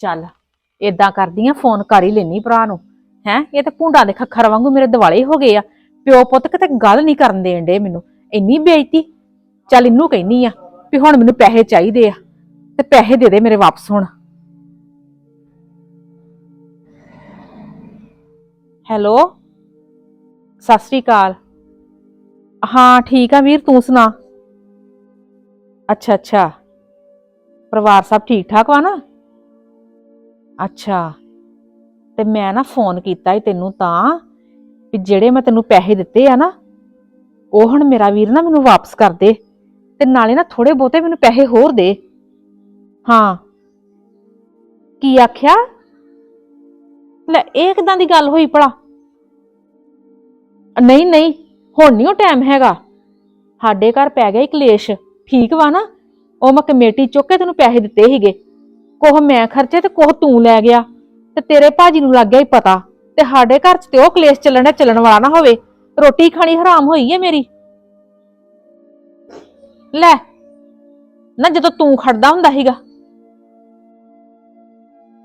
ਚੱਲ, ਏਦਾਂ ਕਰਦੀ ਆ ਫੋਨ ਕਰ ਹੀ ਲੈਣੀ ਭਰਾ ਨੂੰ। ਹੈ, ਇਹ ਤਾਂ ਭੁੰਡਾ ਦੇ ਖੱਖਰ ਵਾਂਗੂ ਮੇਰੇ ਦਿਵਾਲੇ ਹੋ ਗਏ ਆ। ਪਿਓ ਪੁੱਤ ਕਿਤੇ ਗੱਲ ਨਹੀਂ ਕਰਨ ਦੇਣ ਡੇ ਮੈਨੂੰ। ਇੰਨੀ ਬੇਇੱਜ਼ਤੀ। ਚੱਲ ਇਹਨੂੰ ਕਹਿਨੀ ਆ ਵੀ ਹੁਣ ਮੈਨੂੰ ਪੈਸੇ ਚਾਹੀਦੇ ਆ ਤੇ ਪੈਸੇ ਦੇ ਦੇ ਮੇਰੇ ਵਾਪਸ ਹੁਣ। ਹੈਲੋ? ਸਤਿ ਸ੍ਰੀ ਅਕਾਲ। ਹਾਂ, ਠੀਕ ਆ ਵੀਰ, ਤੂੰ ਸੁਣਾ? ਅੱਛਾ ਅੱਛਾ। ਪਰਿਵਾਰ ਸਭ ਠੀਕ ਠਾਕ ਵਾ ਨਾ? ਅੱਛਾ। ਤੇ ਮੈਂ ਨਾ ਫੋਨ ਕੀਤਾ ਹੀ ਤੈਨੂੰ ਤਾਂ ਵੀ ਜਿਹੜੇ ਮੈਂ ਤੈਨੂੰ ਪੈਸੇ ਦਿੱਤੇ ਆ ਨਾ, ਉਹ ਹੁਣ ਮੇਰਾ ਵੀਰ ਨਾ ਮੈਨੂੰ ਵਾਪਸ ਕਰ ਦੇ ਤੇ ਨਾਲੇ ਨਾ ਥੋੜੇ ਬਹੁਤੇ ਮੈਨੂੰ ਪੈਸੇ ਹੋਰ ਦੇ। ਹਾਂ। ਕੀ ਆਖਿਆ? ਲੈ, ਇਹ ਕਿਦਾਂ ਦੀ ਗੱਲ ਹੋਈ ਭਲਾ? ਨਹੀਂ ਨਹੀਂ, ਹੁਣ ਨਹੀਂ ਉਹ ਟਾਈਮ ਹੈਗਾ। ਸਾਡੇ ਘਰ ਪੈ ਗਿਆ ਈ ਕਲੇਸ਼। ਠੀਕ ਵਾ ਨਾ? ਉਹ ਮੈਂ ਕਮੇਟੀ ਚੁੱਕ ਕੇ ਤੈਨੂੰ ਪੈਸੇ ਦਿੱਤੇ ਸੀਗੇ। ਕੋਹ ਮੈਂ ਖਰਚੇ ਤੇ ਕੋਹ ਤੂੰ ਲੈ ਗਿਆ। ਤੇ ਤੇਰੇ ਭਾਜੀ ਨੂੰ ਲੱਗ ਗਿਆ ਹੀ ਪਤਾ। ਤੇ ਸਾਡੇ ਘਰ 'ਚ ਤੇ ਉਹ ਕਲੇਸ਼ ਚੱਲਣ ਚੱਲਣ ਵਾਲਾ ਨਾ ਹੋਵੇ। ਰੋਟੀ ਖਾਣੀ ਹਰਾਮ ਹੋਈ ਏ ਮੇਰੀ। ਲੈ, ਨਾ ਜਦੋਂ ਤੂੰ ਖੜਦਾ ਹੁੰਦਾ ਸੀਗਾ।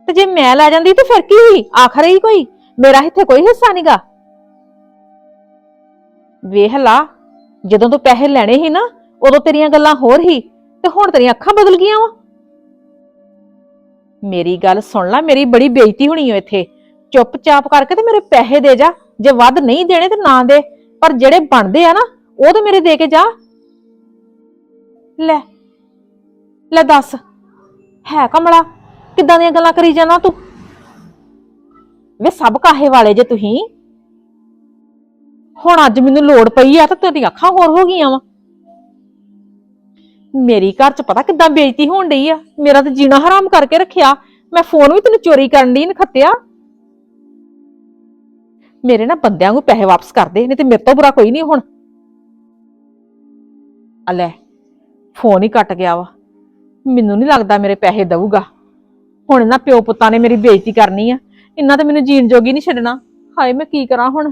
ਤੇ ਜੇ ਮੈਂ ਲੈ ਜਾਂਦੀ ਤੇ ਫਿਰ ਕੀ ਹੋਈ? ਆਖਰ ਹੀ ਕੋਈ? ਮੇਰਾ ਇੱਥੇ ਕੋਈ ਹਿੱਸਾ ਨਹੀਂਗਾ ਵੇਖ ਲਾ, ਜਦੋਂ ਤੂੰ ਪੈਸੇ ਲੈਣੇ ਸੀ ਨਾ, ਉਦੋਂ ਤੇਰੀਆਂ ਗੱਲਾਂ ਹੋਰ ਹੀ ਤੇ ਹੁਣ ਤੇਰੀਆਂ ਅੱਖਾਂ ਬਦਲ ਗਈਆਂ ਵਾ। ਮੇਰੀ ਗੱਲ ਸੁਣ ਲੈ, ਮੇਰੀ ਬੜੀ ਬੇਇੱਜ਼ਤੀ ਹੋਣੀ ਓ ਇੱਥੇ। ਚੁੱਪਚਾਪ ਕਰਕੇ ਤੇ ਮੇਰੇ ਪੈਸੇ ਦੇ ਜਾ। ਜੇ ਵੱਧ ਨਹੀਂ ਦੇਣੇ ਤੇ ਨਾ ਦੇ। ਪਰ ਜਿਹੜੇ ਬਣਦੇ ਆ ਨਾ, ਉਹ ਤੇ ਮੇਰੇ ਦੇ ਕੇ ਜਾ। ਲੈ ਲੈ ਦੱਸ, ਹੈ ਕਮਲਾ, ਕਿੱਦਾਂ ਦੀਆਂ ਗੱਲਾਂ ਕਰੀ ਜਾਣਾ ਤੂੰ? ਵੇ ਸਭ ਕਾਹੇ ਵਾਲੇ ਜੇ ਤੁਸੀਂ? ਹੁਣ ਅੱਜ ਮੈਨੂੰ ਲੋੜ ਪਈ ਆ ਤਾਂ ਤੇਰੀਆਂ ਅੱਖਾਂ ਹੋਰ ਹੋ ਗਈਆਂ ਵਾ। ਮੇਰੀ ਘਰ ਚ ਪਤਾ ਕਿੱਦਾਂ ਬੇਇੱਜ਼ਤੀ ਹੋਣ ਡਈ ਆ? ਮੇਰਾ ਤਾਂ ਜੀਣਾ ਹਰਾਮ ਕਰਕੇ ਰੱਖਿਆ। ਮੈਂ ਫੋਨ ਵੀ ਤੈਨੂੰ ਚੋਰੀ ਕਰਨ ਦੀ ਨਖੱਤਿਆ ਮੇਰੇ ਨਾ ਬੰਦਿਆਂ ਨੂੰ ਪੈਸੇ ਵਾਪਸ ਕਰ ਦੇ, ਨਹੀਂ ਤੇ ਮੇਰੇ ਤੋਂ ਬੁਰਾ ਕੋਈ ਨਹੀਂ ਹੁਣ। ਆ ਫੋਨ ਹੀ ਕੱਟ ਗਿਆ ਵਾ। ਮੈਨੂੰ ਨਹੀਂ ਲੱਗਦਾ ਮੇਰੇ ਪੈਸੇ ਦਊਗਾ। ਹੁਣ ਇਹਨਾਂ ਪਿਓ ਪੁੱਤਾਂ ਨੇ ਮੇਰੀ ਬੇਇੱਜ਼ਤੀ ਕਰਨੀ ਆ। ਇਹਨਾਂ ਤੇ ਮੈਨੂੰ ਜੀਣ ਜੋਗੀ ਨਹੀਂ ਛੱਡਣਾ। ਹਾਏ, ਮੈਂ ਕੀ ਕਰਾਂ ਹੁਣ?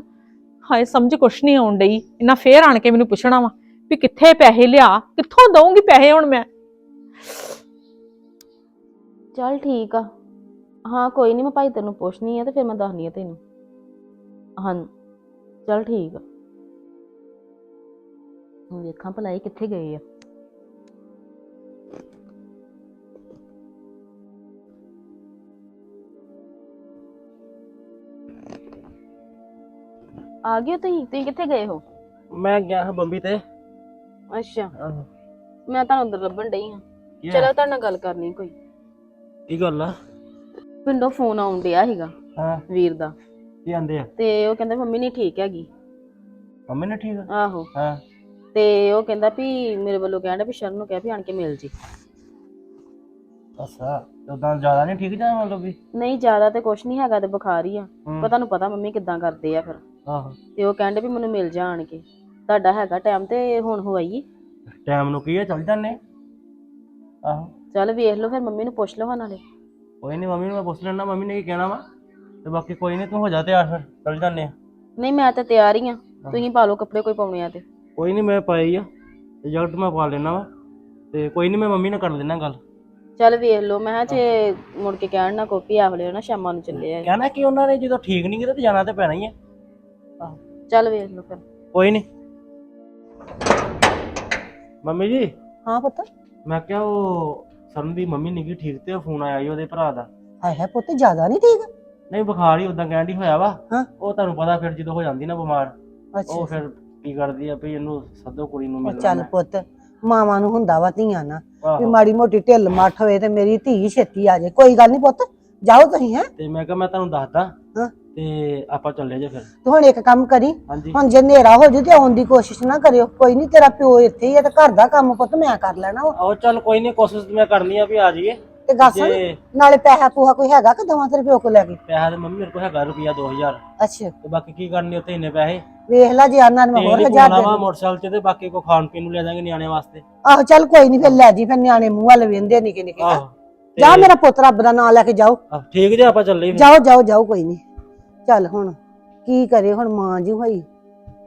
ਹਾਏ, ਸਮਝ ਕੁਛ ਨਹੀਂ ਆਉਣ ਡਈ। ਇਹਨਾਂ ਫੇਰ ਆਣ ਕੇ ਮੈਨੂੰ ਪੁੱਛਣਾ ਵਾ। ਵੀ ਕਿੱਥੇ ਪੈਸੇ ਲਿਆ ਕਿੱਥੋਂ ਦਊਂਗੀ ਪੈਸੇ ਹੁਣ ਮੈਂ? ਚੱਲ ਠੀਕ ਆ। ਹਾਂ ਕੋਈ ਨਹੀਂ ਮੈਂ ਭਾਈ ਤੈਨੂੰ ਪੁੱਛਣੀ ਆ ਤੇ ਫਿਰ ਮੈਂ ਦੱਸਣੀ ਆ ਤੈਨੂੰ। ਹਾਂ ਚੱਲ ਠੀਕ ਆ। ਹੁਣ ਵੇਖਾਂ ਭਲਾ ਇਹ ਕਿੱਥੇ ਗਏ ਆ। ਆ ਗਏ ਹੋ ਤੁਸੀਂ? ਤੁਸੀਂ ਕਿੱਥੇ ਗਏ ਹੋ? ਮੈਂ ਗਿਆ ਹਾਂ ਬੰਬੀ ਤੇ। ਅੱਛਾ। ਆਹੋ। ਮੈਂ ਤੁਹਾਨੂੰ ਅੰਦਰ ਲੱਭਣ ਡਈ ਹਾਂ। ਕੀ ਚਲੋ? ਤੁਹਾਡੇ ਨਾਲ ਗੱਲ ਕਰਨੀ ਕੋਈ। ਕੀ ਗੱਲ ਆ? ਪਿੰਡੋਂ ਫੋਨ ਆਉਣ ਡਿਆ ਸੀਗਾ ਹਾਂ। ਵੀਰ ਦਾ। ਕੀ ਆਂਦੇ ਆ? ਤੇ ਉਹ ਕਹਿੰਦਾ ਮੰਮੀ ਨਹੀਂ ਠੀਕ ਹੈਗੀ। ਮੰਮੀ ਨੇ ਠੀਕ? ਆ ਆਹੋ। ਹਾਂ। ਤੇ ਉਹ ਕਹਿੰਦਾ ਵੀ ਮੇਰੇ ਵੱਲੋਂ ਕਹਿੰਦਾ ਵੀ ਸ਼ਰਨ ਨੂੰ ਕਹਿ ਵੀ ਆਣ ਕੇ ਮਿਲ ਜੀ। ਅੱਛਾ ਉਦਾਂ ਜ਼ਿਆਦਾ ਨਹੀਂ ਠੀਕ ਜਾਂ ਮਤਲਬ ਵੀ? ਨਹੀਂ ਜ਼ਿਆਦਾ ਤੇ ਕੁਛ ਨਹੀਂ ਹੈਗਾ ਤੇ ਬੁਖਾਰ ਹੀ ਆ। ਹੂੰ। ਪਰ ਤੁਹਾਨੂੰ ਪਤਾ ਮੰਮੀ ਕਿੱਦਾਂ ਕਰਦੇ ਆ ਫਿਰ। ਆਹੋ। ਤੇ ਉਹ ਕਹਿੰਦੇ ਵੀ ਮੈਨੂੰ ਮਿਲ ਜਾ ਆਣ ਕੇ। ਤੁਹਾਡਾ ਹੈਗਾ ਟਾਈਮ ਤੇ ਹੁਣ ਹੋਈ ਟਾਈਮ ਨੂੰ ਕੀ ਆ ਚੱਲ ਜਾਂਦੇ ਆਹੋ। ਚੱਲ ਵੇਖ ਲਓ ਫਿਰ ਮੰਮੀ ਨੂੰ ਪੁੱਛ ਲਓ ਹਾਂ ਨਾਲੇ। ਕੋਈ ਨਹੀਂ ਮੰਮੀ ਨੂੰ ਮੈਂ ਪੁੱਛ ਲੈਣਾ ਮੰਮੀ ਨੇ ਕੀ ਕਹਿਣਾ ਵਾ? ਤੇ ਬਾਕੀ ਕੋਈ ਨਹੀਂ ਤੂੰ ਹੋ ਜਾ ਤਿਆਰ ਫਿਰ ਚੱਲ ਜਾਂਦੇ ਆ। ਨਹੀਂ ਮੈਂ ਤਾਂ ਤਿਆਰ ਹੀ ਆ। ਤੁਸੀਂ ਪਾ ਲਓ ਕੱਪੜੇ ਕੋਈ ਪਾਉਣੇ ਆ ਤੇ। ਕੋਈ ਨਹੀਂ ਮੈਂ ਪਾਈ ਆ। ਤੇ ਜੈਕਟ ਮੈਂ ਪਾ ਲੈਣਾ ਵਾ। ਤੇ ਕੋਈ ਨਹੀਂ ਮੈਂ ਮੰਮੀ ਨਾਲ ਕਰ ਲੈਣਾ ਗੱਲ। ਚੱਲ ਵੇਖ ਲਓ ਮੈਂ ਕਿਹਾ ਜੇ ਮੁੜ ਕੇ ਕਹਿਣ ਨਾ ਕੋਪੀ ਆਖ ਲਿਓ ਨਾ ਸ਼ਾਮਾਂ ਨੂੰ ਚੱਲੇ ਆ। ਕਹਿਣਾ ਕਿ ਉਹਨਾਂ ਨੇ ਜਦੋਂ ਠੀਕ ਨਹੀਂ ਕੀਤਾ ਤੇ ਜਾਣਾ ਤੇ ਪੈਣਾ ਹੀ ਆ। ਆਹੋ। ਚੱਲ ਵੇਖ ਲਓ ਫਿਰ। ਕੋਈ ਨਹੀਂ ਮੰਮੀ ਜੀ? ਹਾਂ ਪੁੱਤ। ਮੈਂ ਕਿਹਾ ਉਹ ਸਰਨ ਦੀ ਮੰਮੀ ਨਹੀਂ ਠੀਕ ਤੇ ਫੋਨ ਆਇਆ ਸੀ ਉਹਦੇ ਭਰਾ ਦਾ। ਹਾਏ ਹਾਏ ਪੁੱਤ ਜ਼ਿਆਦਾ ਨਹੀਂ ਠੀਕ? ਨਹੀਂ ਬੁਖਾਰ ਹੀ ਉਦਾਂ ਡਈ ਹੋਇਆ ਵਾ। ਹਾਂ। ਉਹ ਤੁਹਾਨੂੰ ਪਤਾ ਫਿਰ ਜਦੋਂ ਹੋ ਜਾਂਦੀ ਨਾ ਬਿਮਾਰ ਉਹ ਅੱਛਾ ਫਿਰ ਕੀ ਕਰਦੀ ਆ ਵੀ ਇਹਨੂੰ ਸੱਦੋ ਕੁੜੀ ਨੂੰ ਉਹ ਮਿਲਣਾ ਚੱਲ ਪੁੱਤ ਮਾਵਾਂ ਨੂੰ ਹੁੰਦਾ ਵਾ ਧੀਆਂ ਨਾ ਵੀ ਆਹੋ। ਮਾੜੀ ਮੋਟੀ ਢਿੱਲ ਮੱਠ ਹੋਏ ਤੇ ਮੇਰੀ ਧੀ ਛੇਤੀ ਆ ਜਾਏ। ਕੋਈ ਗੱਲ ਨਹੀਂ ਪੁੱਤ ਜਾਓ ਤੁਸੀਂ ਹੈ। ਤੇ ਮੈਂ ਕਿਹਾ ਮੈਂ ਤੁਹਾਨੂੰ ਦੱਸਦਾ ਹਾਂ। ਤੇ ਆਪਾਂ ਚੱਲੇ ਜੇ ਫਿਰ। ਤੂੰ ਹੁਣ ਇੱਕ ਕੰਮ ਕਰੀ ਹਾਂਜੀ। ਹੁਣ ਜੇ ਹਨੇਰਾ ਹੋ ਜੇ ਤੇ ਆਉਣ ਦੀ ਕੋਸ਼ਿਸ਼ ਨਾ ਕਰਿਓ। ਕੋਈ ਨਹੀਂ ਤੇਰਾ ਪਿਓ ਇੱਥੇ ਹੀ ਹੈ ਤੇ ਘਰ ਦਾ ਕੰਮ ਪੁੱਤ ਮੈਂ ਕਰ ਲੈਣਾ ਵਾ। ਆਹੋ ਚੱਲ ਕੋਈ ਨਹੀਂ ਕੋਸ਼ਿਸ਼ ਮੈਂ ਕਰਨੀ ਆ ਵੀ ਆ ਜਾਈਏ। ਤੇ ਜੇ ਨਾਲੇ ਪੈਸਾ ਪੂਹਾ ਕੋਈ ਹੈਗਾ ਕਿ ਦਵਾਂ ਤੇਰੇ ਪਿਓ ਕੋ ਲੈ ਕੇ? ਪੈਸਾ ਤੇ ਮੰਮੀ ਮੇਰੇ ਕੋਲ ਹੈਗਾ ਰੁਪਿਆ 2000 ਅੱਛਾ। ਤੇ ਬਾਕੀ ਕੀ ਕਰਨੀ ਉੱਥੇ ਇੰਨੇ ਪੈਸੇ? ਵੇਖ ਲੈ ਜੇ ਆਨਾਂ ਨੇ ਮੈਂ ਹੋਰ ਤੇਲ ਹਜ਼ਾਰ ਦੇ ਵਾ ਮੋਟਰਸਾਈਕਲ ਤੇ ਤੇ ਬਾਕੀ ਕੋ ਖਾਣ ਪੀਣ ਨੂੰ ਲੈ ਜਾਾਂਗੇ ਨਿਆਣੇ ਵਾਸਤੇ। ਆਹੋ ਚੱਲ ਕੋਈ ਨਹੀਂ ਫਿਰ ਲੈ ਜੀ ਫਿਰ ਨਿਆਣੇ ਮੂੰਹ ਵੱਲ ਵੇਂਦੇ ਨਿੱਕੇ ਨਿੱਕੇ ਆਹੋ। ਜਾ ਮੇਰਾ ਪੁੱਤ ਰੱਬ ਦਾ ਨਾਮ ਲੈ ਕੇ ਜਾਓ। ਆਹ, ਠੀਕ ਜੇ ਆਪਾਂ ਚੱਲੇ ਫਿਰ। ਜਾਓ ਜਾਓ ਜਾਓ ਕੋਈ ਨਹੀਂ ਚੱਲ ਹੁਣ ਕੀ ਕਰੇ ਹੁਣ ਮਾਂ ਜੀ ਹੋਈ।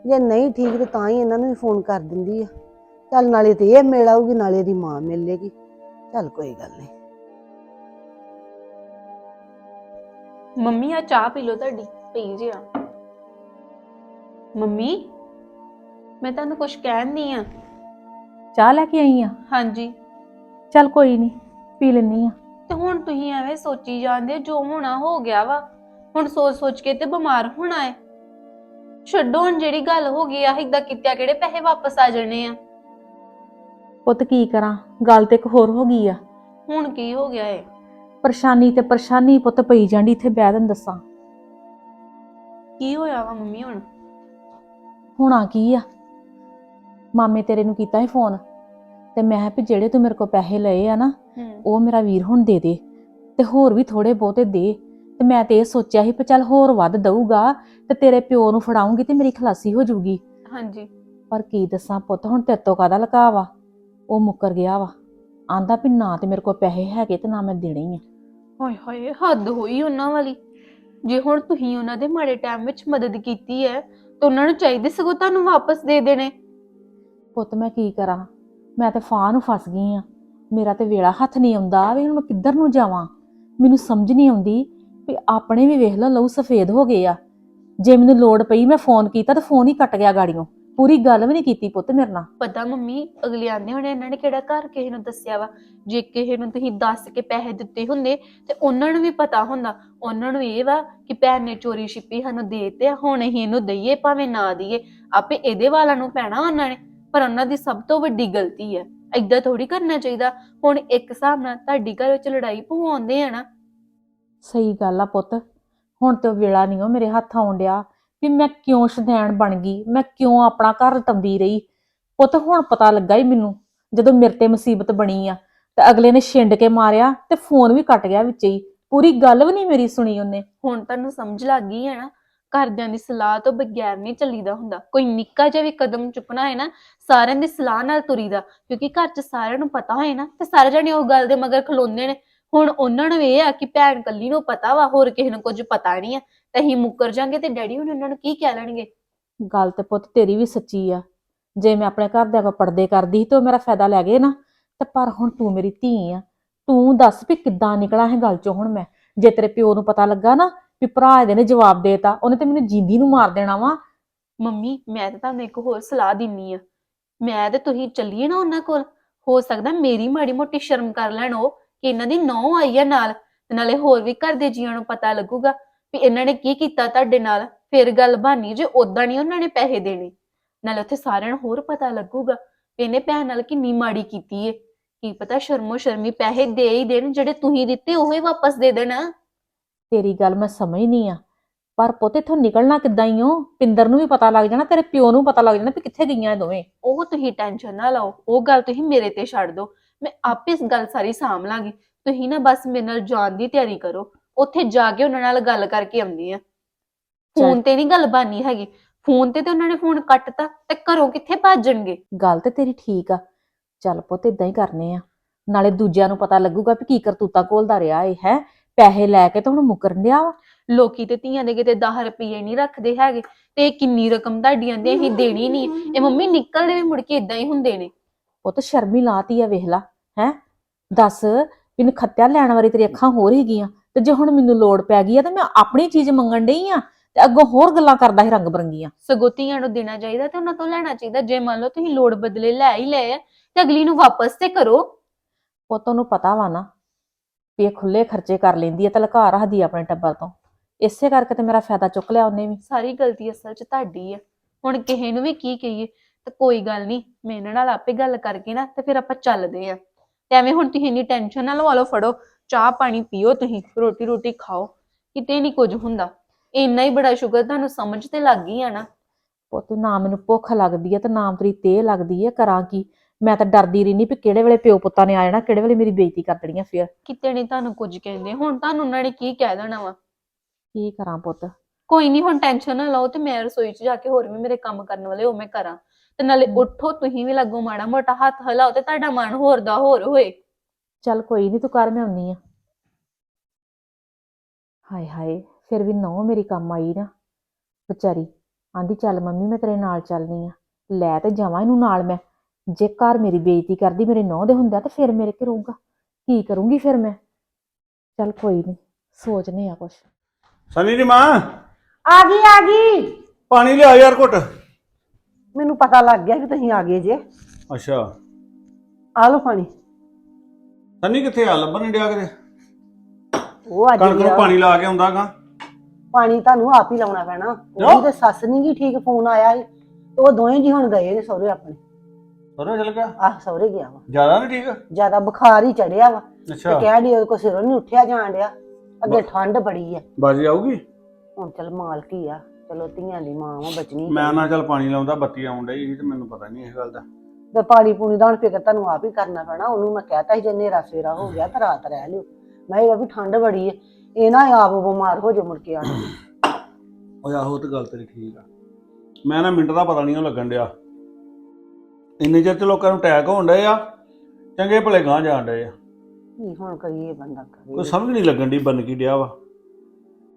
ਜੇ ਨਹੀਂ ਠੀਕ ਤੇ ਤਾਂ ਹੀ ਇਹਨਾਂ ਨੂੰ ਵੀ ਫੋਨ ਕਰ ਦਿੰਦੀ ਆ। ਚੱਲ ਨਾਲੇ ਤੇ ਇਹ ਮਿਲ ਆਊਗੀ ਨਾਲੇ ਦੀ ਮਾਂ ਮਿਲ ਲੇਗੀ ਚੱਲ ਕੋਈ ਗੱਲ ਨਹੀਂ। ਮੰਮੀ ਆ ਚਾਹ ਪੀ ਲਓ ਤੁਹਾਡੀ ਪਈ ਜੀ ਆ ਮੰਮੀ ਮੈਂ ਤੁਹਾਨੂੰ ਕੁਝ ਕਹਿਣ ਨਹੀਂ ਆ। ਚਾਹ ਲੈ ਕੇ ਆਈ ਆ? ਹਾਂਜੀ। ਚੱਲ ਕੋਈ ਨਹੀਂ ਪੀ ਲੈਣੀ ਆ। ਤੇ ਹੁਣ ਤੁਸੀਂ ਐਵੇਂ ਸੋਚੀ ਜਾਂਦੇ ਹੋ, ਜੋ ਹੋਣਾ ਹੋ ਗਿਆ ਵਾ। ਹੁਣ ਸੋਚ ਸੋਚ ਕੇ ਤੇ ਬਿਮਾਰ ਹੋਣਾ ਹੈ। ਛੱਡੋ ਹੁਣ ਜਿਹੜੀ ਗੱਲ ਹੋ ਗਈ ਆ ਏਦਾਂ ਕਿਤਿਆ ਕਿਹੜੇ ਪੈਸੇ ਵਾਪਸ ਆ ਜਾਣੇ ਆ। ਪੁੱਤ ਕੀ ਕਰਾਂ ਗੱਲ ਤੇ ਇੱਕ ਹੋਰ ਹੋ ਗਈ ਆ। ਹੁਣ ਕੀ ਹੋ ਗਿਆ ਏ? ਪਰੇਸ਼ਾਨੀ ਤੇ ਪਰੇਸ਼ਾਨੀ ਪੁੱਤ ਪਈ ਜਾਂਦੀ ਇੱਥੇ ਬਹਿ ਤੈਨੂੰ ਦੱਸਾਂ। ਕੀ ਹੋਇਆ ਵਾ ਮੰਮੀ ਹੁਣ? ਹੋਣਾ ਕੀ ਆ? ਮਾਮੇ ਤੇਰੇ ਨੂੰ ਕੀਤਾ ਸੀ ਫੋਨ ਤੇ ਮੈਂ ਕਿਹਾ ਵੀ ਜਿਹੜੇ ਤੂੰ ਮੇਰੇ ਕੋਲ ਪੈਸੇ ਲਏ ਆ ਨਾ ਹੂੰ। ਉਹ ਮੇਰਾ ਵੀਰ ਹੁਣ ਦੇ ਦੇ ਤੇ ਹੋਰ ਵੀ ਥੋੜੇ ਬਹੁਤੇ ਦੇ। ਤੇ ਮੈਂ ਤੇ ਇਹ ਸੋਚਿਆ ਸੀ ਵੀ ਚੱਲ ਹੋਰ ਵੱਧ ਦਊਗਾ ਤੇ ਤੇਰੇ ਪਿਓ ਨੂੰ ਫੜਾਉਂਗੀ ਤੇ ਮੇਰੀ ਖਲਾਸੀ ਹੋ ਜਾਊਗੀ। ਹਾਂਜੀ। ਪਰ ਕੀ ਦੱਸਾਂ ਪੁੱਤ ਹੁਣ ਤੇਰੇ ਤੋਂ ਕਾਹਦਾ ਲਕਾਵਾ ਉਹ ਮੁੱਕਰ ਗਿਆ ਵਾ। ਆਂਦਾ ਵੀ ਨਾ ਤੇ ਮੇਰੇ ਕੋਲ ਪੈਸੇ ਹੈਗੇ ਤੇ ਨਾ ਮੈਂ ਦੇਣੇ ਹੀ ਆ। ਹਾਏ ਹਾਏ ਹੱਦ ਹੋਈ ਉਹਨਾਂ ਵਾਲੀ। ਜੇ ਹੁਣ ਤੁਸੀਂ ਉਹਨਾਂ ਦੇ ਮਾੜੇ ਟਾਈਮ ਵਿੱਚ ਮਦਦ ਕੀਤੀ ਹੈ ਤਾਂ ਉਹਨਾਂ ਨੂੰ ਚਾਹੀਦੇ ਸਗੋਂ ਤੁਹਾਨੂੰ ਵਾਪਸ ਦੇ ਦੇਣੇ। ਪੁੱਤ ਮੈਂ ਕੀ ਕਰਾਂ? ਮੈਂ ਤੇ ਫਾਹ ਨੂੰ ਫਸ ਗਈ ਆ। ਮੇਰਾ ਤੇ ਵੇਲਾ ਹੱਥ ਨਹੀਂ ਆਉਂਦਾ ਵੀ ਹੁਣ ਮੈਂ ਕਿੱਧਰ ਨੂੰ ਜਾਵਾਂ। ਮੈਨੂੰ ਸਮਝ ਨਹੀਂ ਆਉਂਦੀ ਵੀ ਆਪਣੇ ਵੀ ਵੇਖ ਲਓ, ਲਹੂ ਸਫੇਦ ਹੋ ਗਏ ਆ। ਜੇ ਮੈਨੂੰ ਲੋੜ ਪਈ, ਮੈਂ ਫੋਨ ਕੀਤਾ ਤਾਂ ਫੋਨ ਹੀ ਕੱਟ ਗਿਆ ਗਾੜੀਆਂ ਪੂਰੀ ਗੱਲ ਵੀ ਨਹੀਂ ਕੀਤੀ ਪੁੱਤ ਮੇਰੇ ਨਾਲ। ਪਤਾ ਮੰਮੀ, ਅਗਲੇ ਆਂਦੇ ਹੋਣੇ ਇਹਨਾਂ ਨੇ ਕਿਹੜਾ ਘਰ ਕਿਸੇ ਨੂੰ ਦੱਸਿਆ ਵਾ? ਜੇ ਕਿਸੇ ਨੂੰ ਤੁਸੀਂ ਦੱਸ ਕੇ ਪੈਸੇ ਦਿੱਤੇ ਹੁੰਦੇ, ਤੇ ਉਹਨਾਂ ਨੂੰ ਵੀ ਪਤਾ ਹੁੰਦਾ। ਉਹਨਾਂ ਨੂੰ ਇਹ ਵਾ ਕਿ ਭੈਣ ਨੇ ਚੋਰੀ ਛਿਪੀ ਸਾਨੂੰ ਦੇਤੇ ਹੁਣ ਅਸੀਂ ਇਹਨੂੰ ਦਈਏ, ਭਾਵੇਂ ਨਾ ਦਈਏ। ਆਪੇ ਇਹਦੇ ਵਾਲਾਂ ਨੂੰ ਪੈਣਾ ਉਹਨਾਂ ਨੇ, ਪਰ ਉਹਨਾਂ ਦੀ ਸਭ ਤੋਂ ਵੱਡੀ ਗਲਤੀ ਹੈ ਏਦਾਂ ਥੋੜੀ ਕਰਨਾ ਚਾਹੀਦਾ। ਹੁਣ ਇੱਕ ਹਿਸਾਬ ਨਾਲ ਤੁਹਾਡੀ ਘਰ ਵਿੱਚ ਲੜਾਈ ਪਵਾਉਂਦੇ ਆ ਨਾ ਸਹੀ ਗੱਲ ਆ ਪੁੱਤ। ਹੁਣ ਤੇ ਉਹ ਵੇਲਾ ਨਹੀਂ ਉਹ ਮੇਰੇ ਹੱਥ ਆਉਣ ਡਿਆ ਵੀ ਮੈਂ ਕਿਉਂ ਸ਼ਦੈਣ ਬਣ ਗਈ, ਮੈਂ ਕਿਉਂ ਆਪਣਾ ਘਰ ਤੰਦੀ ਰਹੀ। ਪੁੱਤ, ਹੁਣ ਪਤਾ ਲੱਗਾ ਹੀ ਮੈਨੂੰ, ਜਦੋਂ ਮੇਰੇ ਤੇ ਮੁਸੀਬਤ ਬਣੀ ਆ, ਤੇ ਅਗਲੇ ਨੇ ਛਿੰਡ ਕੇ ਮਾਰਿਆ ਤੇ ਫੋਨ ਵੀ ਕੱਟ ਗਿਆ ਵਿੱਚ ਹੀ ਪੂਰੀ ਗੱਲ ਵੀ ਨਹੀਂ ਮੇਰੀ ਸੁਣੀ ਉਹਨੇ। ਹੁਣ ਤੁਹਾਨੂੰ ਸਮਝ ਲੱਗ ਗਈ ਹੈ ਨਾ, ਘਰਦਿਆਂ ਦੀ ਸਲਾਹ ਤੋਂ ਬਗੈਰ ਨਹੀਂ ਚੱਲੀਦਾ ਹੁੰਦਾ। ਕੋਈ ਨਿੱਕਾ ਜਿਹਾ ਵੀ ਕਦਮ ਚੁੱਕਣਾ ਹੈ ਨਾ, ਸਾਰਿਆਂ ਦੀ ਸਲਾਹ ਨਾਲ ਤੁਰੀਦਾ, ਕਿਉਂਕਿ ਘਰ 'ਚ ਸਾਰਿਆਂ ਨੂੰ ਪਤਾ ਹੋਏ ਨਾ, ਤੇ ਸਾਰੇ ਜਣੇ ਉਹ ਗੱਲ ਦੇ ਮਗਰ ਖਲੋਂਦੇ ਨੇ। ਹੁਣ ਉਹਨਾਂ ਨੂੰ ਇਹ ਆ ਕਿ ਭੈਣ ਕੱਲੀ ਨੂੰ ਪਤਾ ਵਾ ਹੋਰ ਕਿਸੇ ਨੂੰ ਕੁਝ ਪਤਾ ਨਹੀਂ ਆ। ਤੇ ਅਸੀਂ ਮੁੱਕਰ ਜਾਾਂਗੇ ਤੇ ਡੈਡੀ ਹੁਣ ਉਹਨਾਂ ਨੂੰ ਕੀ ਕਹਿ ਲੈਣਗੇ? ਗੱਲ ਤੇ ਪੁੱਤ ਤੇਰੀ ਵੀ ਸੱਚੀ ਆ। ਜੇ ਮੈਂ ਆਪਣੇ ਘਰਦਿਆਂ ਕੋਲ ਪਰਦੇ ਕਰਦੀ ਸੀ ਤੇ ਉਹ ਮੇਰਾ ਫਾਇਦਾ ਲੈ ਗਏ ਨਾ ਤੇ ਪਰ ਹੁਣ ਤੂੰ ਮੇਰੀ ਧੀ ਆ। ਤੂੰ ਦੱਸ ਵੀ ਕਿੱਦਾਂ ਨਿਕਲਾਂ ਇਹ ਗੱਲ ਚੋਂ ਹੁਣ ਮੈਂ। ਜੇ ਤੇਰੇ ਪਿਓ ਨੂੰ ਪਤਾ ਲੱਗਾ ਨਾ ਵੀ ਭਰਾ ਇਹਦੇ ਨੇ ਜਵਾਬ ਦੇਤਾ ਉਹਨੇ ਤੇ ਮੈਨੂੰ ਜਿੰਦੀ ਨੂੰ ਮਾਰ ਦੇਣਾ ਵਾ। ਮੰਮੀ ਮੈਂ ਤਾਂ ਤੁਹਾਨੂੰ ਇੱਕ ਹੋਰ ਸਲਾਹ ਦਿੰਨੀ ਆ। ਮੈਂ ਤੇ ਤੁਸੀਂ ਚੱਲੀਏ ਨਾ ਉਹਨਾਂ ਕੋਲ। ਹੋ ਸਕਦਾ ਮੇਰੀ ਮਾੜੀ ਮੋਟੀ ਸ਼ਰਮ ਕਰ ਲੈਣ ਉਹ। ਕਿ ਇਹਨਾਂ ਦੀ ਨੌ ਆਈ ਆ ਨਾਲ ਤੇ ਨਾਲੇ ਹੋਰ ਵੀ ਘਰ ਦੇ ਜੀਆਂ ਨੂੰ ਪਤਾ ਲੱਗੂਗਾ ਵੀ ਇਹਨਾਂ ਨੇ ਕੀ ਕੀਤਾ ਤੁਹਾਡੇ ਨਾਲ। ਫਿਰ ਗੱਲ ਬਾਨੀ ਜੇ ਉਦਾਂ ਨਹੀਂ ਉਹਨਾਂ ਨੇ ਪੈਸੇ ਦੇਣੇ। ਨਾਲੇ ਉੱਥੇ ਸਾਰਿਆਂ ਨੂੰ ਹੋਰ ਪਤਾ ਲੱਗੂਗਾ ਵੀ ਇਹਨੇ ਭੈਣ ਨਾਲ ਕਿੰਨੀ ਮਾੜੀ ਕੀਤੀ ਏ। ਕੀ ਪਤਾ ਸ਼ਰਮੋ ਸ਼ਰਮੀ ਪੈਸੇ ਦੇ ਹੀ ਦੇਣ ਜਿਹੜੇ ਤੁਸੀਂ ਦਿੱਤੇ ਉਹ ਹੀ ਵਾਪਸ ਦੇ ਦੇਣ। ਤੇਰੀ ਗੱਲ ਮੈਂ ਸਮਝਨੀ ਆ ਪਰ ਪੁੱਤ ਇੱਥੋਂ ਨਿਕਲਣਾ ਕਿੱਦਾਂ ਹੀ ਓ? ਪਿੰਦਰ ਨੂੰ ਵੀ ਪਤਾ ਲੱਗ ਜਾਣਾ ਤੇਰੇ ਪਿਓ ਨੂੰ ਪਤਾ ਲੱਗ ਜਾਣਾ ਵੀ ਕਿੱਥੇ ਗਈਆਂ ਇਹ ਦੋਵੇਂ। ਉਹ ਤੁਸੀਂ ਟੈਨਸ਼ਨ ਨਾ ਲਓ। ਉਹ ਗੱਲ ਤੁਸੀਂ ਮੇਰੇ ਤੇ ਛੱਡ ਦਿਓ। ਮੈਂ ਆਪੇ ਇਸ ਗੱਲ ਸਾਰੀ ਸਾਂਭ ਲਾਂਗੀ। ਤੁਸੀਂ ਨਾ ਬਸ ਮੇਰੇ ਨਾਲ ਜਾਣ ਦੀ ਤਿਆਰੀ ਕਰੋ। ਉੱਥੇ ਜਾ ਕੇ ਉਹਨਾਂ ਨਾਲ ਗੱਲ ਕਰਕੇ ਆਉਂਦੀ ਆ ਫੋਨ ਤੇ ਨਹੀਂ ਗੱਲ ਬਾਨੀ ਹੈਗੀ। ਫੋਨ ਤੇ ਤੇ ਉਹਨਾਂ ਨੇ ਫੋਨ ਕੱਟਤਾ ਤੇ ਘਰੋਂ ਕਿੱਥੇ ਭੱਜਣਗੇ? ਗੱਲ ਤੇ ਤੇਰੀ ਠੀਕ ਆ। ਚੱਲ ਪੁੱਤ ਇਦਾਂ ਹੀ ਕਰਨੇ ਆ। ਨਾਲੇ ਦੂਜਿਆਂ ਨੂੰ ਪਤਾ ਲੱਗੂਗਾ ਵੀ ਕੀ ਕਰਤੂਤਾ ਘੋਲਦਾ ਰਿਹਾ ਏ ਹੈ? ਪੈਸੇ ਲੈ ਕੇ ਤਾਂ ਹੁਣ ਮੁਕਰਨ ਡਿਆ ਵਾ। ਲੋਕੀ ਤੇ ਧੀਆਂ ਦੇ ਕਿਤੇ 10 ਰੁਪਏ ਨਹੀਂ ਰੱਖਦੇ ਹੈਗੇ। ਤੇ ਇਹ ਕਿੰਨੀ ਰਕਮ ਤੁਹਾਡੀਆਂ ਦੇ ਅਸੀਂ ਦੇਣੀ ਨਹੀਂ। ਇਹ ਮੰਮੀ ਨਿਕਲਦੇ ਵੀ ਮੁੜ ਕੇ ਇਦਾਂ ਹੀ ਹੁੰਦੇ ਨੇ। ਪੁੱਤ ਸ਼ਰਮੀ ਲਾਤੀ ਆ ਵੇਖ ਲਾ ਹੈ? ਦੱਸ ਮੈਨੂੰ ਖੱਤਿਆ ਲੈਣ ਵਾਲੀ ਤੇਰੀ ਅੱਖਾਂ ਹੋਰ ਹੀ ਗਈਆਂ ਤੇ ਜੇ ਹੁਣ ਮੈਨੂੰ ਲੋੜ ਪੈ ਗਈ ਆ ਤੇ ਮੈਂ ਆਪਣੀ ਚੀਜ਼ ਮੰਗਣ ਡਈ ਆ ਤੇ ਅੱਗੋਂ ਹੋਰ ਗੱਲਾਂ ਕਰਦਾ ਸੀ ਰੰਗ ਬਰੰਗੀਆਂ। ਸਗੋਂ ਧੀਆਂ ਨੂੰ ਦੇਣਾ ਚਾਹੀਦਾ ਤੇ ਉਹਨਾਂ ਤੋਂ ਲੈਣਾ ਚਾਹੀਦਾ ਜੇ ਮੰਨ ਲਓ ਤੁਸੀਂ ਲੋੜ ਬਦਲੇ ਲੈ ਹੀ ਲਏ ਆ ਤੇ ਅਗਲੀ ਨੂੰ ਵਾਪਸ ਤੇ ਕਰੋ। ਪੁੱਤ ਨੂੰ ਪਤਾ ਵਾ ਨਾ ਵੀ ਇਹ ਖੁੱਲੇ ਖਰਚੇ ਕਰ ਲੈਂਦੀ ਆ ਤੇ ਲੁਕਾ ਰੱਖਦੀ ਆ ਆਪਣੇ ਟੱਬਰ ਤੋਂ। ਇਸੇ ਕਰਕੇ ਤੇ ਮੇਰਾ ਫਾਇਦਾ ਚੁੱਕ ਲਿਆ ਉਹਨੇ ਵੀ। ਸਾਰੀ ਗਲਤੀ ਅਸਲ 'ਚ ਤੁਹਾਡੀ ਹੈ ਹੁਣ ਕਿਸੇ ਨੂੰ ਵੀ ਕੀ ਕਹੀਏ? ਤੇ ਕੋਈ ਗੱਲ ਨਹੀਂ ਮੈਂ ਇਹਨਾਂ ਨਾਲ ਆਪੇ ਗੱਲ ਕਰਕੇ ਨਾ ਤੇ ਫਿਰ ਆਪਾਂ ਚੱਲਦੇ ਆਂ ਤੇ ਐਵੇਂ ਹੁਣ ਤੁਸੀਂ ਇੰਨੀ ਟੈਨਸ਼ਨ ਨਾ ਲਵਾ ਲਓ ਫੜੋ ਚਾਹ ਪਾਣੀ ਪੀਓ ਤੁਸੀਂ ਰੋਟੀ ਰੋਟੀ ਖਾਓ ਕਿਤੇ ਨਹੀਂ ਕੁਝ ਹੁੰਦਾ। ਇੰਨਾ ਹੀ ਬੜਾ ਸ਼ੁਕਰ ਤੁਹਾਨੂੰ ਸਮਝ ਤੇ ਲੱਗ ਗਈ ਆ ਨਾ। ਪੁੱਤ ਨਾ ਮੈਨੂੰ ਭੁੱਖ ਲੱਗਦੀ ਆ ਤੇ ਨਾ ਤੇਰੀ ਤੇ ਲੱਗਦੀ ਆ ਕਰਾਂ ਕੀ? ਮੈਂ ਤਾਂ ਡਰਦੀ ਰਹਿਨੀ ਵੀ ਕਿਹੜੇ ਵੇਲੇ ਪਿਓ ਪੁੱਤਾਂ ਨੇ ਆ ਜਾਣਾ ਕਿਹੜੇ ਵੇਲੇ ਮੇਰੀ ਬੇਇੱਜ਼ਤੀ ਕਰ ਦੇਣੀ ਆ ਫਿਰ। ਕਿਤੇ ਨਹੀਂ ਤੁਹਾਨੂੰ ਕੁਝ ਕਹਿੰਦੇ ਹੁਣ ਤੁਹਾਨੂੰ ਉਹਨਾਂ ਨੇ ਕੀ ਕਹਿ ਦੇਣਾ ਵਾ? ਕੀ ਕਰਾਂ ਪੁੱਤ? ਕੋਈ ਨਹੀਂ ਹੁਣ ਟੈਨਸ਼ਨ ਨਾ ਲਓ ਤੇ ਮੈਂ ਰਸੋਈ 'ਚ ਜਾ ਕੇ ਹੋਰ ਵੀ ਮੇਰੇ ਕੰਮ ਕਰਨ ਵਾਲੇ ਉਹ ਮੈਂ ਕਰਾਂ। ਤੇ ਨਾਲੇ ਉੱਠੋ ਤੁਸੀਂ ਵੀ ਲੱਗੋ ਮਾੜਾ ਮੋਟਾ ਹੱਥ ਹਿਲਾਓ ਤੇ ਤੁਹਾਡਾ ਮਨ ਹੋਰ ਦਾ ਹੋਰ ਹੋਏ। ਚੱਲ ਕੋਈ ਨਹੀਂ ਤੂੰ ਕਰ ਮੈਂ ਆਉਣੀ ਆ। ਹਾਏ ਹਾਏ ਫਿਰ ਵੀ ਨੌ ਮੇਰੀ ਕੰਮ ਆਈ ਨਾ। ਵਿਚਾਰੀ ਆਂਦੀ ਚੱਲ ਮੰਮੀ ਮੈਂ ਤੇਰੇ ਨਾਲ ਚੱਲਨੀ ਆ। ਲੈ ਤੇ ਜਾਵਾਂ ਇਹਨੂੰ ਨਾਲ ਮੈਂ। ਜੇ ਘਰ ਮੇਰੀ ਬੇਇੱਜ਼ਤੀ ਕਰਦੀ ਮੇਰੇ ਨੌ ਦੇ ਹੁੰਦਾ ਤੇ ਫਿਰ ਮੇਰੇ ਕੀ ਰਹੂਗਾ ਕੀ ਕਰੂੰਗੀ ਫਿਰ ਮੈਂ? ਚੱਲ ਕੋਈ ਨਹੀਂ ਸੋਚਨੇ ਆ ਕੁਛ। ਸਨੀ ਦੀ ਮਾਂ? ਆ ਗਈ ਆ ਗਈ। ਪਾਣੀ ਲਿਆ ਯਾਰ ਘੁੱਟ। ਮੈਨੂੰ ਪਤਾ ਲੱਗ ਗਿਆ ਕਿ ਤੁਸੀਂ ਆ ਗਏ ਜੇ। ਅੱਛਾ। ਆ ਲਓ ਪਾਣੀ। ਸਨੀ ਕਿੱਥੇ ਆ? ਲੱਭਣ ਡਿਆ ਕਿਤੇ? ਉਹ ਅੱਜ ਕਣਕ ਨੂੰ ਗਿਆ। ਪਾਣੀ ਲਾ ਕੇ ਆਉਂਦਾਗਾ ਪਾਣੀ ਤੁਹਾਨੂੰ ਆਪ ਹੀ ਲਾਉਣਾ ਪੈਣਾ। ਉਹਦੀ ਤੇ ਸੱਸ ਨਹੀਂ ਗੀ ਠੀਕ ਫੋਨ ਆਇਆ ਸੀ। ਤੇ ਉਹ ਦੋਵੇਂ ਜੀ ਹੁਣ ਗਏ ਨੇ ਸਹੁਰੇ ਆਪਣੇ। ਸੋਰੇ ਚਲ ਗਿਆ? ਆਹ ਸਹੁਰੇ ਗਿਆ ਵਾ। ਜ਼ਿਆਦਾ ਨਹੀਂ ਠੀਕ? ਜ਼ਿਆਦਾ ਬੁਖਾਰ ਹੀ ਚੜਿਆ ਵਾ। ਤੇ ਅੱਛਾ। ਕਹਿ ਡਈ ਉਹਦੇ ਕੋ ਸਿਰੋਂ ਨਹੀਂ ਉੱਠਿਆ ਜਾਣ ਡਿਆ। ਅੱਗੇ ਠੰਡ ਬੜੀ ਆ। ਬਾਜੀ ਆਊਗੀ? ਹੁਣ ਚਲ ਮਾਲਕ ਆ। ਚਲੋ ਧੀਆਂ ਦੀ ਮਾਂ ਵਾ ਬਚਣੀ ਮੈਂ ਨਾ ਚੱਲ ਪਾਣੀ ਲਾਉਂਦਾ ਬੱਤੀ ਆਉਣ ਡਈ ਸੀ ਤੇ ਮੈਨੂੰ ਪਤਾ ਨਹੀਂ ਇਸ ਗੱਲ ਦਾ। ਤੇ ਪਾਣੀ ਪੂਣੀ ਦਾ ਹੁਣ ਫਿਕਰ ਤੁਹਾਨੂੰ ਆਪ ਹੀ ਕਰਨਾ ਪੈਣਾ ਉਹਨੂੰ ਮੈਂ ਕਹਿਤਾ ਸੀ ਜੇ ਨੇਰਾ ਸਵੇਰਾ ਹੋ ਗਿਆ ਤਾਂ ਰਾਤ ਰਹਿ ਲਿਓ। ਮੈਂ ਇਹ ਵੀ ਠੰਡ ਬੜੀ ਹੈ ਇਹ ਨਾ ਆਪ ਬਿਮਾਰ ਹੋ ਜਾ ਮੁੜ ਕੇ ਆਣ ਓਏ ਆਹੋ ਤੇ ਗੱਲ ਤੇਰੀ ਠੀਕ ਆ। ਮੈਂ ਨਾ ਮਿੰਟ ਦਾ ਪਤਾ ਨਹੀਂ ਉਹ ਲੱਗਣ ਡਿਆ। ਇੰਨੇ ਚਿਰ ਲੋਕਾਂ ਨੂੰ ਅਟੈਕ ਹੋਣ ਡਏ ਆ ਚੰਗੇ ਭਲੇ ਗਾਂ ਜਾਣ ਡਏ ਆ। ਕੀ ਹੁਣ ਕਰੀਏ ਬੰਦਾ। ਕੋਈ ਕਰੇ ਸਮਝ ਨਹੀਂ ਲੱਗਣ ਦੀ ਬਨ ਕੀ ਡਿਆ ਵਾ।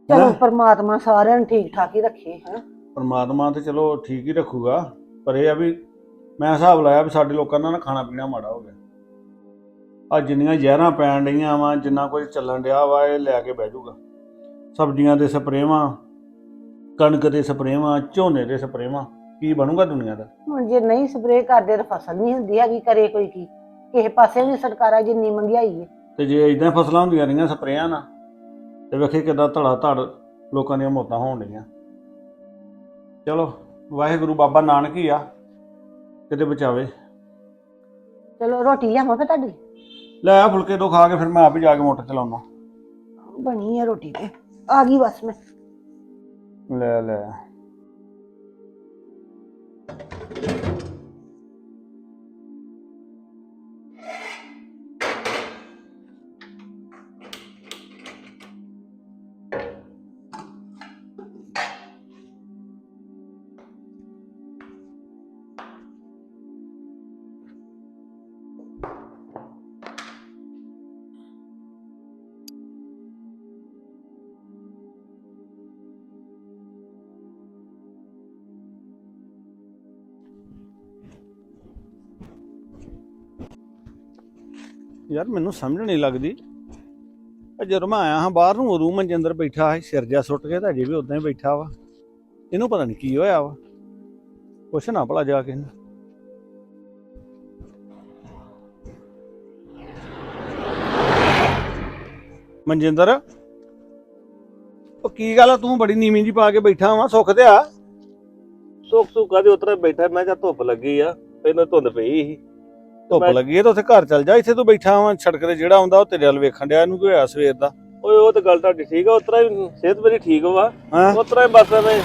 ਚਲੋ? ਪਰਮਾਤਮਾ ਸਾਰਿਆਂ ਨੂੰ ਠੀਕ ਠਾਕ ਹੀ ਰੱਖੇ ਹੈ? ਪਰਮਾਤਮਾ ਤੇ ਚਲੋ ਠੀਕ ਹੀ ਰੱਖੂਗਾ ਪਰ ਇਹ ਆ ਵੀ ਮੈਂ ਹਿਸਾਬ ਲਾਇਆ ਵੀ ਸਾਡੇ ਲੋਕਾਂ ਦਾ ਨਾ ਖਾਣਾ ਪੀਣਾ ਮਾੜਾ ਹੋ ਗਿਆ। ਆ ਜਿੰਨੀਆਂ ਜ਼ਹਿਰਾਂ ਪੈਣ ਡਈਆਂ ਵਾ ਜਿੰਨਾ ਕੁਝ ਚੱਲਣ ਡਿਆ ਵਾ ਇਹ ਲੈ ਕੇ ਬਹਿ ਜਾਊਗਾ। ਸਬਜ਼ੀਆਂ ਦੇ ਸਪਰੇਵਾਂ ਕਣਕ ਦੇ ਸਪਰੇਵਾਂ ਝੋਨੇ ਦੇ ਸਪਰੇਵਾਂ ਕੀ ਬਣੂਗਾ ਦੁਨੀਆ ਦਾ? ਹੁਣ ਜੇ ਨਹੀਂ ਸਪਰੇਅ ਕਰਦੇ ਤਾਂ ਫਸਲ ਨਹੀਂ ਹੁੰਦੀ ਹੈਗੀ ਕਰੇ ਕੋਈ ਕੀ? ਕਿਸੇ ਪਾਸੇ ਵੀ ਸਰਕਾਰਾਂ ਜਿੰਨੀ ਮੰਗਿਆਈ ਹੈ। ਤੇ ਜੇ ਇਦਾਂ ਫਸਲਾਂ ਹੁੰਦੀਆਂ ਰਹੀਆਂ ਸਪਰੇਆਂ ਨਾਲ ਤੇ ਵੇਖੇ ਕਿਦਾਂ ਧੜਾ ਧੜ ਲੋਕਾਂ ਦੀਆਂ ਮੌਤਾਂ ਹੋਣ ਡਈਆਂ। ਚਲੋ ਵਾਹਿਗੁਰੂ ਬਾਬਾ ਨਾਨਕ ਹੀ ਆ ਕਿਤੇ ਬਚਾਵੇ। ਚਲੋ ਰੋਟੀ ਲਿਆਵਾਂ ਫੇ ਤੁਹਾਡੀ? ਲੈ ਆ ਫੁਲਕੇ ਦੋ ਖਾ ਕੇ ਫਿਰ ਮੈਂ ਆਪ ਹੀ ਜਾ ਕੇ ਮੋਟਰ ਚਲਾਉਣਾ। ਬਣੀ ਹੈ ਰੋਟੀ ਤੇ। ਆ ਗਈ ਬਸ ਮੈਂ। ਲੈ ਲੈ। ਯਾਰ ਮੈਨੂੰ ਸਮਝ ਨਹੀਂ ਲੱਗਦੀ। ਆ ਜਦੋਂ ਮੈਂ ਆਇਆ ਹਾਂ ਬਾਹਰ ਨੂੰ, ਉਦੋਂ ਮਨਜਿੰਦਰ ਬੈਠਾ ਸੀ, ਸਿਰ ਜਿਹਾ ਸੁੱਟ ਕੇ ਤਾਂ ਅਜੇ ਵੀ ਉਦਾਂ ਹੀ ਬੈਠਾ ਵਾ। ਇਹਨੂੰ ਪਤਾ ਨਹੀਂ ਕੀ ਹੋਇਆ ਵਾ। ਕੁਛ ਨਾ ਭਲਾ ਜਾ ਕੇ ਇਹਨੂੰ। ਮਨਜਿੰਦਰ, ਉਹ ਕੀ ਗੱਲ ਆ? ਤੂੰ ਬੜੀ ਨੀਵੀਂ ਜੀ ਪਾ ਕੇ ਬੈਠਾ ਵਾ, ਸੁੱਖ ਤੇ ਆ। ਸੁੱਖ ਸੁੱਖਾ ਦੇ ਉਤਰੇ ਬੈਠਾ, ਮੈਂ ਕਿਹਾ ਧੁੱਪ ਲੱਗੀ ਆ, ਪਹਿਲਾਂ ਧੁੰਦ ਪਈ ਸੀ। ਧੁੱਪ ਲੱਗੀ ਹੈ ਤਾਂ ਉੱਥੇ ਘਰ ਚੱਲ ਜਾ ਇੱਥੇ ਤੂੰ ਬੈਠਾ ਵਾ ਸੜਕ ਤੇ ਜਿਹੜਾ ਆਉਂਦਾ ਉਹ ਤੇਰੇ ਵੱਲ ਵੇਖਣ ਡਿਆ ਇਹਨੂੰ ਕੀ ਹੋਇਆ ਸਵੇਰ ਦਾ? ਓਏ ਉਹ ਤਾਂ ਗੱਲ ਤੁਹਾਡੀ ਠੀਕ ਆ ਉਤਰਾ ਹੀ ਸਿਹਤ ਮੇਰੀ ਠੀਕ ਵਾ। ਹਾਂ। ਉਤਰਾ ਹੀ ਬਸ ਮੈਂ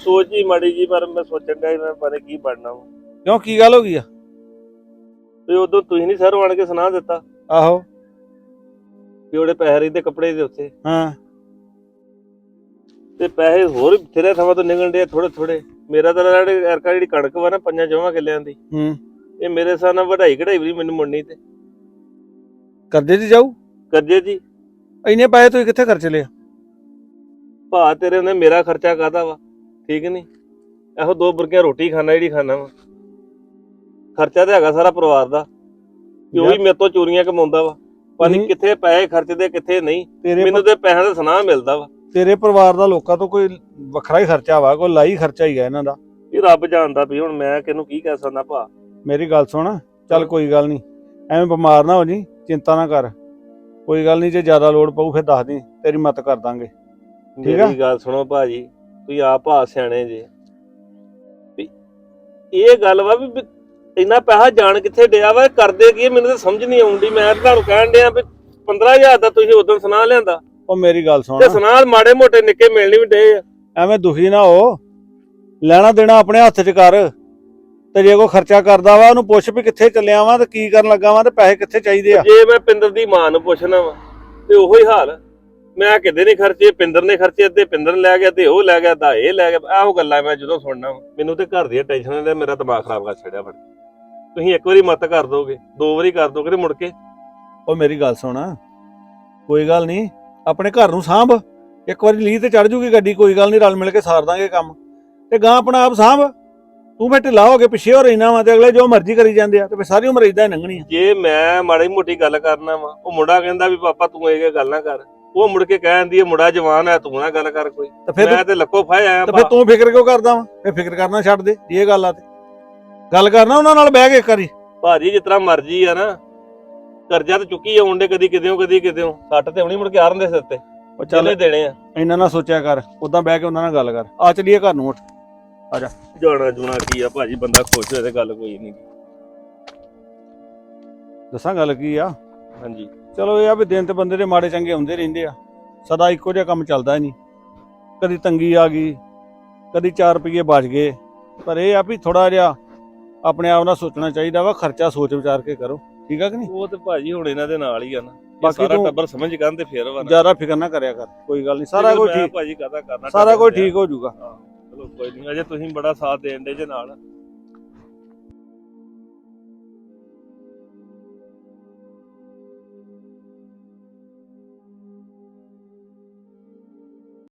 ਸੋਚ ਹੀ ਮਾੜੀ ਜੀ ਪਰ ਮੈਂ ਸੋਚਣ ਸੀ ਮੈਂ ਪਤਾ ਕੀ ਬਣਨਾ ਵਾ। ਕਿਉਂ ਕੀ ਗੱਲ ਹੋ ਗਈ ਆ? ਤੇ ਉਦੋਂ ਤੁਸੀਂ ਨਹੀਂ ਸਰ ਆਣ ਕੇ ਸੁਣਾ ਦਿੱਤਾ। ਆਹੋ। ਵੀ ਉਹਦੇ ਪੈਸੇ ਰਹਿੰਦੇ ਕੱਪੜੇ ਦੇ ਉੱਤੇ। ਹਾਂ। ਤੇ ਪੈਸੇ ਹੋਰ ਤੇਰੇ ਥਾਵਾਂ ਤੋਂ ਨਿਕਲਣ ਦੇ ਥੋੜੇ ਥੋੜੇ ਮੇਰਾ ਤਾਂ ਐਰਕਾ ਜਿਹੜੀ ਕਣਕ ਵਾ ਨਾ ਪੰਜਾਂ ਜਮਾਂ ਕਿੱਲਿਆਂ ਦੀ। ਹੂੰ। ਇਹ ਮੇਰੇ ਹਿਸਾਬ ਨਾਲ ਵਧਾਈ ਕਢਾਈ ਵੀ ਮੈਨੂੰ ਮੁੜਨੀ ਤੇ। ਕਰਜ਼ੇ 'ਚ ਜਾਊ? ਕਰਜ਼ੇ ਜੀ ਇੰਨੇ ਪੈਸੇ ਤੁਸੀਂ ਕਿੱਥੇ ਖਰਚ ਲਿਆ ਭਾ ਤੇਰੇ ਨੇ ਮੇਰਾ ਖਰਚਾ ਕਾਦਾ ਵਾ? ਠੀਕ ਨਹੀਂ ਇਹੋ ਦੋ ਬੁਰਕੀਆਂ ਰੋਟੀ ਖਾਣਾ ਜਿਹੜੀ ਖਾਣਾ ਵਾ। ਖਰਚਾ ਤੇ ਹੈਗਾ ਸਾਰਾ ਪਰਿਵਾਰ ਦਾ। ਕਿ ਉਹ ਵੀ ਮੇਰੇ ਤੋਂ ਚੋਰੀਆਂ ਕਮਾਉਂਦਾ ਵਾ। ਪਰ ਨਹੀਂ। ਕਿੱਥੇ ਪੈਸੇ ਖਰਚਦੇ ਕਿੱਥੇ ਨਹੀਂ। ਤੇਰੇ ਮੈਨੂੰ ਤੇ ਪੈਸਿਆਂ ਦਾ ਸੁਨਾਹ ਮਿਲਦਾ ਵਾ। ਤੇਰੇ ਪਰਿਵਾਰ ਦਾ ਲੋਕਾਂ ਤੋਂ ਕੋਈ ਵੱਖਰਾ ਹੀ ਖਰਚਾ ਵਾ ਕੋਈ ਲਾਈ ਖਰਚਾ ਹੀ ਹੈ ਇਹਨਾਂ ਦਾ। ਇਹ ਰੱਬ ਜਾਣਦਾ ਵੀ ਹੁਣ ਮੈਂ ਕਿਹਨੂੰ ਕੀ ਕਹਿ ਸਕਦਾ ਭਾ। ਮੇਰੀ ਗੱਲ ਸੁਣ ਚੱਲ ਕੋਈ ਗੱਲ ਨਹੀਂ ਐਵੇਂ ਬਿਮਾਰ ਨਾ ਹੋ ਜੀ ਚਿੰਤਾ ਨਾ ਕਰ। ਕੋਈ ਗੱਲ ਨਹੀਂ ਜੇ ਜ਼ਿਆਦਾ ਲੋੜ ਪਊ ਫਿਰ ਦੱਸ ਦੀ ਤੇਰੀ ਮਦਦ ਕਰ ਦਾਂਗੇ। ਠੀਕ ਆ? ਮੇਰੀ ਗੱਲ ਸੁਣੋ ਭਾਜੀ ਤੁਸੀਂ ਆਪ ਭਾ ਸਿਆਣੇ ਜੇ। ਵੀ ਇਹ ਗੱਲ ਵਾ ਵੀ ਵੀ ਇੰਨਾ ਪੈਸਾ ਜਾਣ ਕਿੱਥੇ ਡਿਆ ਵਾ ਇਹ ਕਰਦੇ ਕੀ ਆ? ਮੈਨੂੰ ਤਾਂ ਸਮਝ ਨਹੀਂ ਆਉਂਦੀ। ਮੈਂ ਤਾਂ ਤੁਹਾਨੂੰ ਕਹਿਣ ਡਿਆ ਵੀ 15000 ਦਾ ਤੁਸੀਂ ਉਦੋਂ ਸੁਣਾ ਲਿਆਂਦਾ। ਉਹ ਮੇਰੀ ਗੱਲ ਸੁਣ। ਤੇ ਸੁਣਾ ਮਾੜੇ ਮੋਟੇ ਨਿੱਕੇ ਮਿਲਣੀ ਵੀ ਡੇ ਆ। ਐਵੇਂ ਦੁਖੀ ਨਾ ਹੋ। ਲੈਣਾ ਦੇਣਾ ਆਪਣੇ ਹੱਥ 'ਚ ਕਰ। ਤੇ ਜੇ ਕੋਈ ਖਰਚਾ ਕਰਦਾ ਵਾ ਉਹਨੂੰ ਪੁੱਛ ਵੀ ਕਿੱਥੇ ਚੱਲਿਆ ਵਾਂ ਤੇ ਕੀ ਕਰਨ ਲੱਗਾ ਵਾਂ ਤੇ ਪੈਸੇ ਕਿੱਥੇ ਚਾਹੀਦੇ ਆ। ਜੇ ਮੈਂ ਪਿੰਦਰ ਦੀ ਮਾਂ ਨੂੰ ਪੁੱਛਣਾ ਵਾ ਤੇ ਉਹੋ ਹੀ ਹਾਲ। ਮੈਂ ਕਿਤੇ ਨਹੀਂ ਖਰਚੇ ਪਿੰਦਰ ਨੇ ਖਰਚੇ ਅੱਧੇ ਪਿੰਦਰ ਨੇ ਲੈ ਗਿਆ ਤੇ ਉਹ ਲੈ ਗਿਆ ਤਾਂ ਇਹ ਲੈ ਗਿਆ ਆਹੋ ਗੱਲਾਂ ਮੈਂ ਜਦੋਂ ਸੁਣਨਾ ਵਾ। ਮੈਨੂੰ ਤੇ ਘਰ ਦੀਆਂ ਟੈਨਸ਼ਨਾਂ ਨੇ ਮੇਰਾ ਦਿਮਾਗ ਖਰਾਬ ਕਰ ਛੱਡਿਆ ਫੜ। ਤੁਸੀਂ ਇੱਕ ਵਾਰੀ ਮਤ ਕਰ ਦੋਗੇ ਦੋ ਵਾਰੀ ਕਰ ਦੋਗੇ ਤੇ ਮੁੜ ਕੇ? ਉਹ ਮੇਰੀ ਗੱਲ ਸੁਣ ਕੋਈ ਗੱਲ ਨਹੀਂ ਆਪਣੇ ਘਰ ਨੂੰ ਸਾਂਭ। ਇੱਕ ਵਾਰੀ ਲੀ ਤੇ ਚੜ ਜੂਗੀ ਗੱਡੀ ਕੋਈ ਗੱਲ ਨਹੀਂ ਰਲ ਮਿਲ ਕੇ ਸਾਰ ਦਾਂਗੇ ਕੰਮ। ਤੇ ਗਾਂ ਆਪਣਾ ਆਪ ਸਾਂਭ। ਤੂੰ ਬੇ ਢਿੱਲਾ ਹੋ ਕੇ ਪਿੱਛੇ ਹੋ ਰਹਿਣਾ ਵਾ ਤੇ ਅਗਲੇ ਜੋ ਮਰਜ਼ੀ ਕਰੀ ਜਾਂਦੇ ਆ ਤੇ ਫਿਰ ਸਾਰੀ ਉਮਰ ਇਦਾਂ ਹੀ ਲੰਘਣੀ ਆ। ਜੇ ਮੈਂ ਮਾੜੀ ਮੋਟੀ ਗੱਲ ਕਰਨਾ ਵਾ ਉਹ ਮੁੰਡਾ ਕਹਿੰਦਾ ਵੀ ਪਾਪਾ ਤੂੰ ਇਹ ਗੱਲ ਨਾ ਕਰ। ਉਹ ਮੁੜ ਕੇ ਕਹਿੰਦੀ ਹੈ ਮੁੰਡਾ ਜਵਾਨ ਹੈ ਤੂੰ ਨਾ ਗੱਲ ਕਰ ਕੋਈ। ਤੇ ਫਿਰ ਮੈਂ ਤੇ ਲੱਕੋ ਫਾਇ ਆਇਆ ਤੇ ਫਿਰ ਤੂੰ ਫਿਕਰ ਕਿਉਂ ਕਰਦਾ ਵਾ? ਇਹ ਫਿਕਰ ਕਰਨਾ ਛੱਡ ਦੇ ਜੇ ਇਹ ਗੱਲ ਆ ਤੇ। ਗੱਲ ਕਰਨਾ ਉਹਨਾਂ ਨਾਲ ਬਹਿ ਕੇ ਇੱਕ ਵਾਰੀ। ਭਾਜੀ ਜਿਸ ਤਰ੍ਹਾਂ ਮਰਜ਼ੀ ਆ ਨਾ ਕਰਜ਼ਾ ਤੇ ਚੁੱਕੀ ਆਉਂਦੇ ਕਦੀ ਕਿਦਿਓ ਕਦੀ ਕਿਦਿਓ ਸੱਟ ਤੇ ਹੁਣੀ ਮੁੜ ਕੇ ਆਰਨ ਦੇ ਸਿਰ ਤੇ। ਉਹ ਚੱਲ ਚੱਲੇ ਦੇਣੇ ਆ। ਇੰਨਾ ਨਾ ਸੋਚਿਆ ਕਰ ਉਦਾਂ ਬਹਿ ਕੇ ਉਹਨਾਂ ਨਾਲ ਗੱਲ ਕਰ। ਆ ਚਲੀਏ ਘਰ ਨੂੰ ਉੱਠ। ਜਾਣਾ ਜੁਣਾ ਕੀ ਆ ਭਾਜੀ ਬੰਦਾ ਖੁਸ਼ ਹੋਏ ਤੇ ਗੱਲ ਕੋਈ ਨਹੀਂ। ਦੱਸਾਂ ਗੱਲ ਕੀ ਆ? ਹਾਂਜੀ। ਚਲੋ ਇਹ ਆ ਵੀ ਦਿਨ ਤੇ ਬੰਦੇ ਦੇ ਮਾੜੇ ਚੰਗੇ ਹੁੰਦੇ ਰਹਿੰਦੇ ਆ। ਸਦਾ ਇੱਕੋ ਜਿਹਾ ਕੰਮ ਚੱਲਦਾ ਹੀ ਨਹੀਂ। ਕਦੀ ਤੰਗੀ ਆ ਗਈ ਕਦੀ 4 ਰੁਪਏ ਬਚ ਗਏ। ਪਰ ਇਹ ਆ ਵੀ ਥੋੜਾ ਜਿਹਾ ਆਪਣੇ ਆਪ ਨਾਲ ਸੋਚਣਾ ਚਾਹੀਦਾ ਵਾ ਖਰਚਾ ਸੋਚ ਵਿਚਾਰ ਕੇ ਕਰੋ। ਠੀਕ ਆ ਕਿ ਨਹੀਂ? ਉਹ ਤੇ ਭਾਜੀ ਹੁਣ ਇਹਨਾਂ ਦੇ ਨਾਲ ਹੀ ਆ ਨਾ। ਇਹ ਬਾਕੀ ਸਾਰਾ ਤੂੰ- ਟੱਬਰ ਸਮਝ ਗਨ ਤੇ ਫੇਰ ਵਾ ਨਾ। ਜ਼ਿਆਦਾ ਫਿਕਰ ਨਾ ਕਰਿਆ ਕਰ। ਕੋਈ ਗੱਲ ਨਹੀਂ ਸਾਰਾ ਕੁਝ ਮੈਂ ਠੀਕ। ਭਾਜੀ ਕਹਦਾ ਕਰਨਾ ਸਾਰਾ ਕੁਝ ਟੱਬਰ ਠੀਕ ਹੋ ਜਾਊਗਾ। ਚਲੋ ਕੋਈ ਨਹੀਂ ਅਜੇ ਤੁਸੀਂ ਬੜਾ ਸਾਥ ਦੇਣ ਦੇ ਜੇ ਨਾਲ।